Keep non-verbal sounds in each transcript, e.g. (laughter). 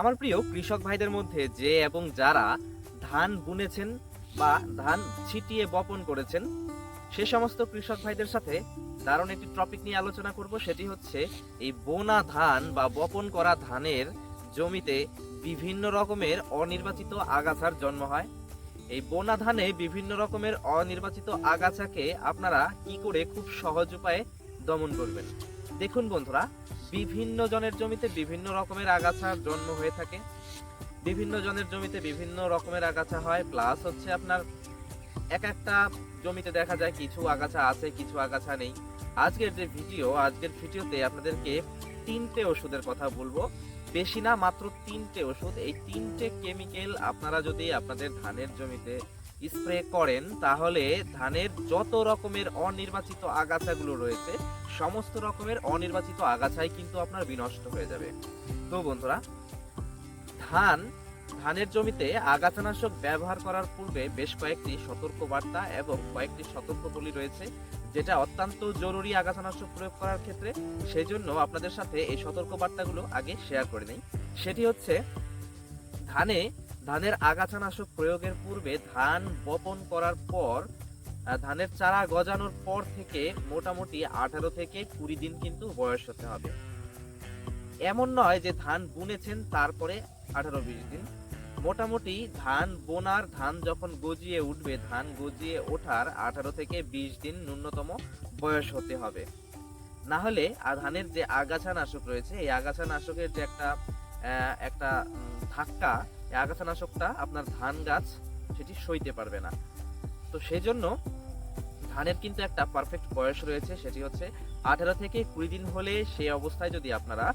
আমার প্রিয় কৃষক ভাইদের মধ্যে যে এবং যারা ধান বুনেছেন বা ধান ছিটিয়ে বপন করেছেন, সে সমস্ত কৃষক ভাইদের সাথে দারুণ একটি টপিক নিয়ে আলোচনা করব। সেটি হচ্ছে এই বোনা ধান বা বপন করা ধানের জমিতে বিভিন্ন রকমের অনির্বাচিত আগাছার জন্ম হয়। এই বোনা ধানে বিভিন্ন রকমের অনির্বাচিত আগাছাকে আপনারা কি করে খুব সহজ উপায়ে দমন করবেন? দেখুন বন্ধুরা, বিভিন্ন জনের জমিতে বিভিন্ন রকমের আগাছার জন্ম হয়ে থাকে। বিভিন্ন জনের জমিতে বিভিন্ন রকমের আগাছা হয়, প্লাস হচ্ছে আপনার এক একটা জমিতে দেখা যায় কিছু আগাছা আছে, কিছু আগাছা নেই। আজকের যে ভিডিও, আজকের ভিডিওতে আপনাদেরকে তিনটে ওষুধের কথা বলব। বেশি না, মাত্র তিনটে ওষুধ। এই তিনটে কেমিক্যাল আপনারা যদি আপনাদের ধানের জমিতে স্প্রে করেন, তাহলে ধানের যত রকমের অনির্বাচিত আগাছাগুলো রয়েছে, সমস্ত রকমের অনির্বাচিত আগাছাই কিন্তু আপনার বিনষ্ট হয়ে যাবে। তো বন্ধুরা, ধান, ধানের জমিতে আগাছানাশক ব্যবহার করার পূর্বে বেশ কয়েকটি সতর্কবার্তা এবং কয়েকটি সতর্কগুলি রয়েছে, যেটা অত্যন্ত জরুরি আগাছানাশক প্রয়োগ করার ক্ষেত্রে। সেই জন্য আপনাদের সাথে এই সতর্কবার্তাগুলো আগে শেয়ার করে নেই। সেটি হচ্ছে, ধানে ধানের আগাছানাশক প্রয়োগের পূর্বে ধান বপন করার পর ধানের চারা গজানোর পর থেকে মোটামুটি আঠারো থেকে কুড়ি দিন কিন্তু বয়স হতে হবে। এমন নয় যে ধান বুনেছেন তারপরে আঠারো বিশ দিন। মোটামুটি ধান বোনার, ধান যখন গজিয়ে উঠবে, ধান গজিয়ে ওঠার আঠারো থেকে বিশ দিন ন্যূনতম বয়স হতে হবে। না হলে ধানের যে আগাছা নাশক রয়েছে, এই আগাছা নাশকের যে একটা একটা ধাক্কা এই আগাছা নাশকটা আপনার ধান গাছ, সেটি সইতে পারবে না। তো সেই জন্য ধানের কিন্তু একটা পারফেক্ট বয়স রয়েছে, সেটি হচ্ছে আঠারো থেকে কুড়ি দিন হলে সেই অবস্থায় যদি আপনারা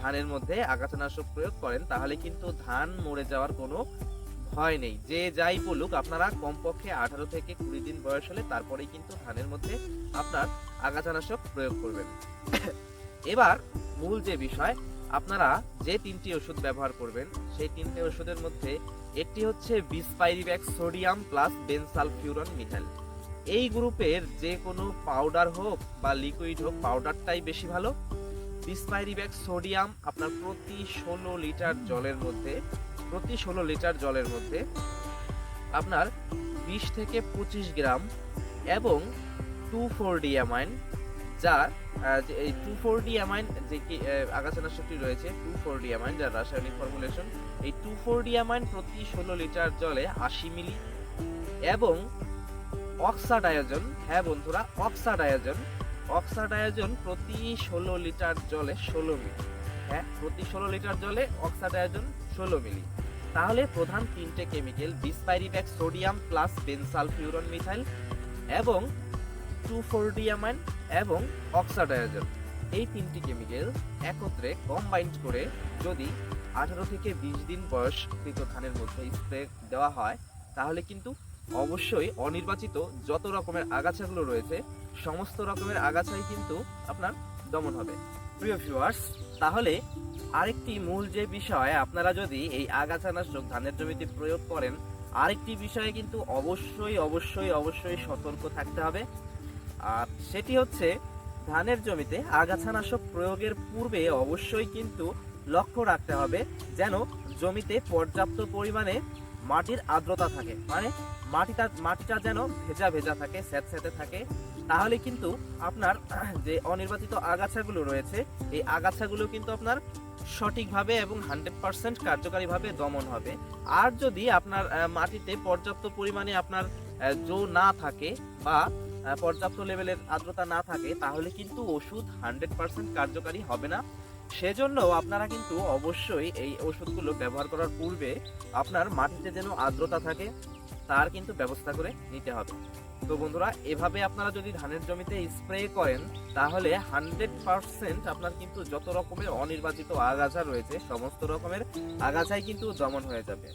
ধানের মধ্যে আগাছানাশক প্রয়োগ করেন, তাহলে কিন্তু ধান মরে যাওয়ার কোনো ভয় নেই। যে যাই বলুক, আপনারা কমপক্ষে আঠারো থেকে কুড়ি দিন বয়স হলে তারপরেই কিন্তু ধানের মধ্যে আপনার আগাছানাশক প্রয়োগ করবেন। এবার মূল যে বিষয় আপনারা যে তিনটি ওষুধ ব্যবহার করবেন, সেই তিনটি ওষুধের মধ্যে একটি হচ্ছে bispyribac sodium plus bensulfuron methyl. এই গ্রুপের যে কোনো পাউডার হোক বা লিকুইড হোক, পাউডারটাই বেশি ভালো। বিসপাইরিব্যাক সোডিয়াম আপনার প্রতি ষোলো লিটার জলের মধ্যে, প্রতি ষোলো লিটার জলের মধ্যে আপনার বিশ থেকে পঁচিশ গ্রাম এবং টু ফোর ডিয়ামাইন যার এই টু ফোর ডিয়ামাইন যে কি আহ, আগাছানাশকটি রয়েছে টু ফোর ডিয়ামাইন যার রাসায়নিক ফর্মুলেশন এই টু ফোর ডিয়ামাইন প্রতি ষোলো লিটার জলে আশি মিলি এবং অক্সাডায়োজন হ্যাঁ বন্ধুরা অক্সাডায়োজন অক্সাডায়োজন প্রতি ষোলো লিটার জলে ষোলো মিলি হ্যাঁ প্রতি ষোলো লিটার জলে অক্সাডায়োজন ষোলো মিলি। তাহলে প্রধান তিনটে chemical bispyribac sodium plus bensulfuron methyl এবং টু ফোরডিয়ামাইন এবং অক্সাডায়োজন এই তিনটি কেমিক্যাল একত্রে কম্বাইন্ড করে যদি আঠারো থেকে বিশ দিন বয়সকৃত ধানের মধ্যে স্প্রে দেওয়া হয়, তাহলে কিন্তু অবশ্যই অনির্বাচিত যত রকমের আগাছাগুলো রয়েছে, সমস্ত রকমের আগাছাই কিন্তু আপনার দমন হবে। প্রিয় ভিউয়ার্স তাহলে আরেকটি মূল যে বিষয়, আপনারা যদি এই আগাছানাশক ধানের জমিতে প্রয়োগ করেন, আরেকটি বিষয়ে কিন্তু অবশ্যই অবশ্যই অবশ্যই সতর্ক থাকতে হবে। আর সেটি হচ্ছে ধানের জমিতে আগাছানাশক প্রয়োগের পূর্বে অবশ্যই কিন্তু লক্ষ্য রাখতে হবে যেন জমিতে পর্যাপ্ত পরিমাণে মাটির আর্দ্রতা থাকে। মানে মাটিটা মাটিটা যেন ভেজা ভেজা থাকে স্যাঁতস্যাঁতে থাকে। তাহলে কিন্তু আপনার (clears throat) যে অনির্বাচিত আগাছাগুলো রয়েছে, এই আগাছাগুলো কিন্তু আপনার সঠিকভাবে এবং হান্ড্রেড পার্সেন্ট কার্যকারীভাবে দমন হবে। আর যদি আপনার মাটিতে পর্যাপ্ত পরিমাণে আপনার জো না থাকে বা পর্যাপ্ত লেভেলের আর্দ্রতা না থাকে, তাহলে কিন্তু ওষুধ হান্ড্রেড পার্সেন্ট কার্যকারী হবে না। সেজন্য আপনারা কিন্তু অবশ্যই এই ওষুধগুলো ব্যবহার করার পূর্বে আপনার মাটিতে যেন আর্দ্রতা থাকে, তার কিন্তু ব্যবস্থা করে নিতে হবে। তো বন্ধুরা, এভাবে আপনারা যদি ধানের জমিতে স্প্রে করেন, তাহলে হান্ড্রেড পার্সেন্ট আপনার কিন্তু যত রকমের অনির্বাচিত আগাছা রয়েছে, সমস্ত রকমের আগাছাই কিন্তু দমন হয়ে যাবে।